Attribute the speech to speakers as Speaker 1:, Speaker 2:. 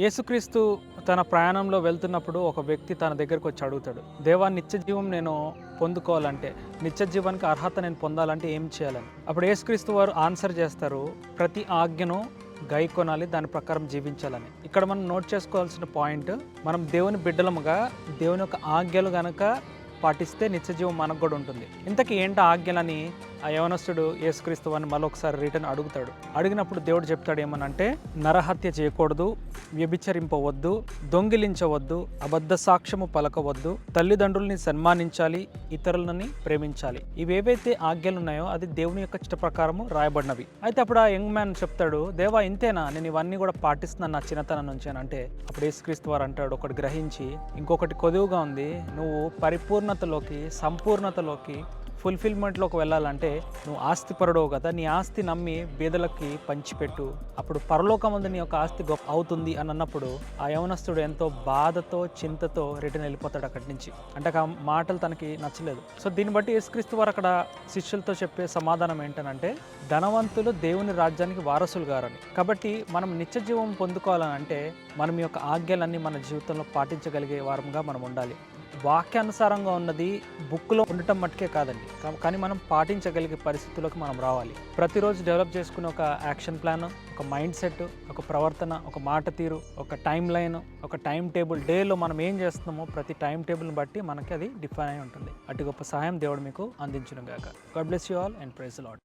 Speaker 1: యేసుక్రీస్తు తన ప్రయాణంలో వెళ్తున్నప్పుడు ఒక వ్యక్తి తన దగ్గరకు వచ్చి అడుగుతాడు దేవా నిత్య జీవం నేను పొందుకోవాలంటే నిత్య జీవానికి అర్హత నేను పొందాలంటే ఏం చేయాలని? అప్పుడు యేసుక్రీస్తు వారు ఆన్సర్ చేస్తారు ప్రతి ఆజ్ఞను గై కొనాలి దాని ప్రకారం జీవించాలని. ఇక్కడ మనం నోట్ చేసుకోవాల్సిన పాయింట్ మనం దేవుని బిడ్డలముగా దేవుని యొక్క ఆజ్ఞలు కనుక పాటిస్తే నిత్యజీవం మనకు కూడా ఉంటుంది. ఇంతకీ ఏంటి ఆజ్ఞలని ఆ యవనస్తుడు యేసుక్రీస్తు అని మరొకసారి రిటర్న్ అడుగుతాడు? అడిగినప్పుడు దేవుడు చెప్తాడు ఏమనంటే నరహత్య చేయకూడదు వ్యభిచరింపవద్దు దొంగిలించవద్దు అబద్ధ సాక్ష్యము పలకవద్దు తల్లిదండ్రుల్ని సన్మానించాలి ఇతరులని ప్రేమించాలి. ఇవేవైతే ఆజ్ఞలు ఉన్నాయో అది దేవుని యొక్క చిట్ట ప్రకారము రాయబడినవి. అయితే అప్పుడు ఆ యంగ్ మ్యాన్ చెప్తాడు దేవా ఇంతేనా? నేను ఇవన్నీ కూడా పాటిస్తున్నాను నా చిన్నతనం నుంచి. అని అంటే అప్పుడు యేసుక్రీస్తు వారు అంటాడు ఒకటి గ్రహించి ఇంకొకటి కొదువుగా ఉంది. నువ్వు పరిపూర్ణ పరిపూర్ణతలోకి సంపూర్ణతలోకి ఫుల్ఫిల్మెంట్లోకి వెళ్ళాలంటే నువ్వు ఆస్తి పరుడవు కదా. నీ ఆస్తి నమ్మి బీదలకి పంచిపెట్టు. అప్పుడు పరలోకమందు నీ యొక్క ఆస్తి గొప్ప అవుతుంది అని అన్నప్పుడు ఆ యవనస్తుడు ఎంతో బాధతో చింతతో రిటర్న్ వెళ్ళిపోతాడు అక్కడి నుంచి. అంటే ఆ మాటలు తనకి నచ్చలేదు. సో దీన్ని బట్టి యేసుక్రీస్తు వారు అక్కడ శిష్యులతో చెప్పే సమాధానం ఏంటనంటే ధనవంతులు దేవుని రాజ్యానికి వారసులు గారని. కాబట్టి మనం నిత్య జీవం పొందుకోవాలని అంటే మనం యొక్క ఆజ్ఞలన్నీ మన జీవితంలో పాటించగలిగే వారంగా మనం ఉండాలి. వాక్యానుసారంగా ఉన్నది బుక్లో ఉండటం మట్టుకే కాదండి. కానీ మనం పాటించగలిగే పరిస్థితులకు మనం రావాలి. ప్రతిరోజు డెవలప్ చేసుకునే ఒక యాక్షన్ ప్లాన్ ఒక మైండ్ సెట్ ఒక ప్రవర్తన ఒక మాట తీరు ఒక టైం లైన్ ఒక టైం టేబుల్ డేలో మనం ఏం చేస్తున్నామో ప్రతి టైం టేబుల్ని బట్టి మనకి అది డిఫైన్ అయి ఉంటుంది. అటు గొప్ప సహాయం దేవుడు మీకు అందించడం గాక. God bless you all and praise Lord